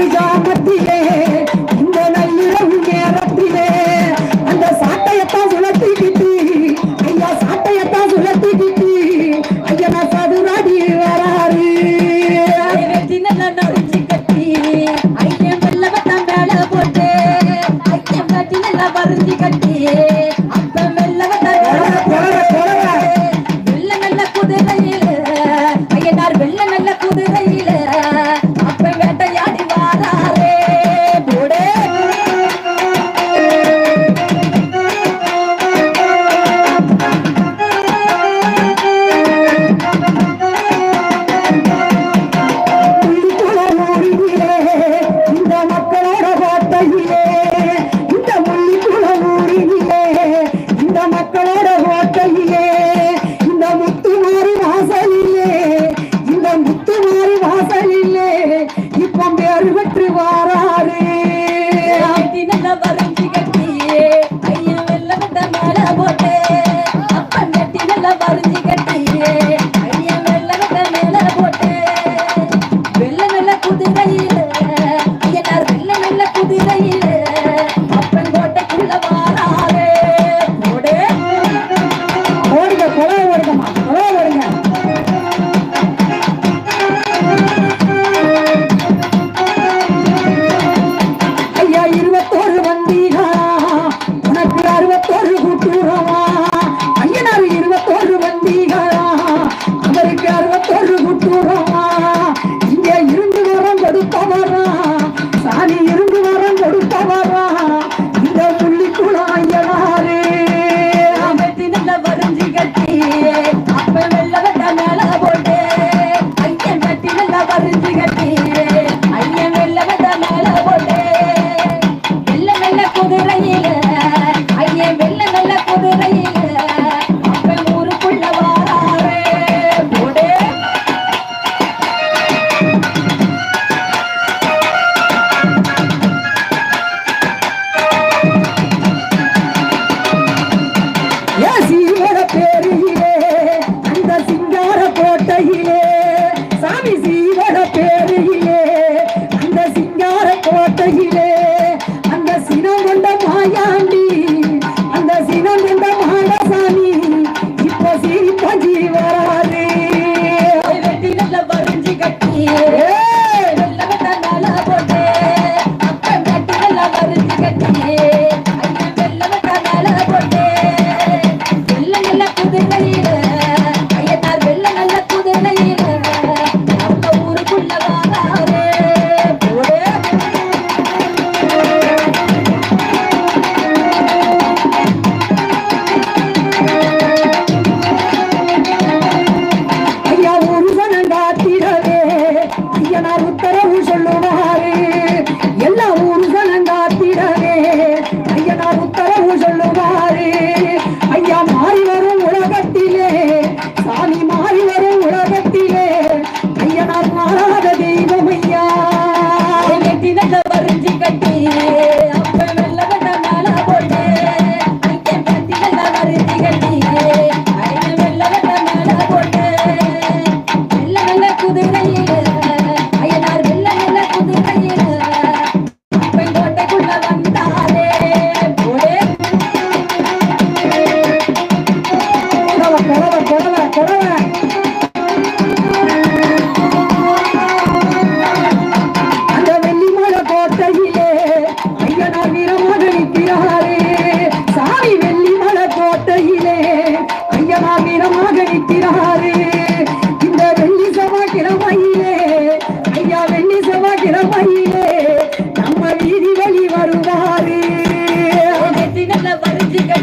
ஒரு கிராமத்திலே இந்த நள்ளிரவு நேரத்திலே அந்த சாட்டையத்தான் சுழத்திக்கிட்டு ஐயா சாட்டையத்தான் சுழத்திக்கிட்டு ஐயா நான் சதுராடி வராரு. கட்டி ಜನರು அழைக்கிறாரு இந்த வெள்ளி செவ்வாய்க்கிழமையிலே ஐயா வெள்ளி செவ்வாய்க்கிழமையிலே நம்ம வீதி வெளி வருவாரு. நல்ல வருஷங்கள்